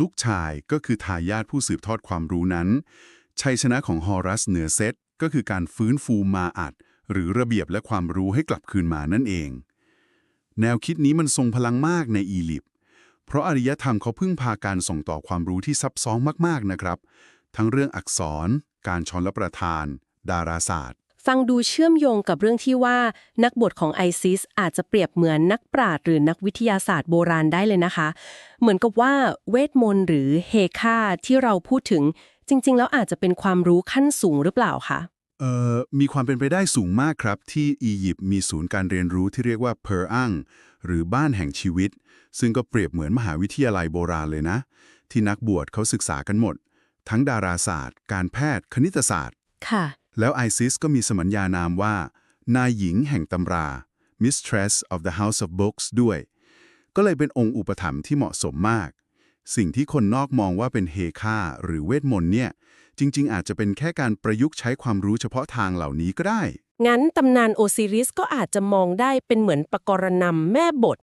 ลูกชายก็คือทายาทผู้สืบทอดความรู้นั้น ชัยชนะของฮอรัสเหนือเซตก็คือการฟื้นฟูมาอัด หรือระเบียบและความรู้ให้กลับคืนมานั่นเอง แนวคิดนี้มันทรงพลังมากในอียิปต์เพราะอารยธรรมเขาพึ่งพาการส่งต่อความรู้ที่ซับซ้อนมากๆนะครับ ทั้งเรื่องอักษร การชนและประทาน ดาราศาสตร์ ฟังดูเชื่อมโยงกับเรื่องที่ว่านักบวชของไอซิสอาจจะเปรียบเหมือนนักปราชญ์หรือนักวิทยาศาสตร์โบราณได้เลยนะคะ เหมือนกับว่าเวทมนต์หรือเฮคาที่เราพูดถึงจริง ๆ แล้วอาจจะเป็นความรู้ขั้นสูงหรือเปล่าคะเอ่อมีความเป็นไปได้สูงมากครับ ที่อียิปต์มีศูนย์การเรียนรู้ที่เรียกว่าเพอร์อังหรือบ้านแห่งชีวิต ซึ่งก็เปรียบเหมือนมหาวิทยาลัยโบราณเลยนะ ที่นักบวชเขาศึกษากันหมด ทั้งดาราศาสตร์ การแพทย์ คณิตศาสตร์ ค่ะ แล้วไอซิสก็มีสมัญญานามว่า นายหญิงแห่งตำรา Mistress of the House of Books ด้วย ก็เลยเป็นองค์อุปถัมภ์ที่เหมาะสมมาก สิ่งที่คนนอกมองว่าเป็นเฮค่าหรือเวทมนต์เนี่ย จริง ๆ อาจจะเป็นแค่การประยุกต์ใช้ความรู้เฉพาะทางเหล่านี้ก็ได้ งั้นตำนานโอซิริสก็อาจจะมองได้เป็นเหมือนปกรณำแม่บท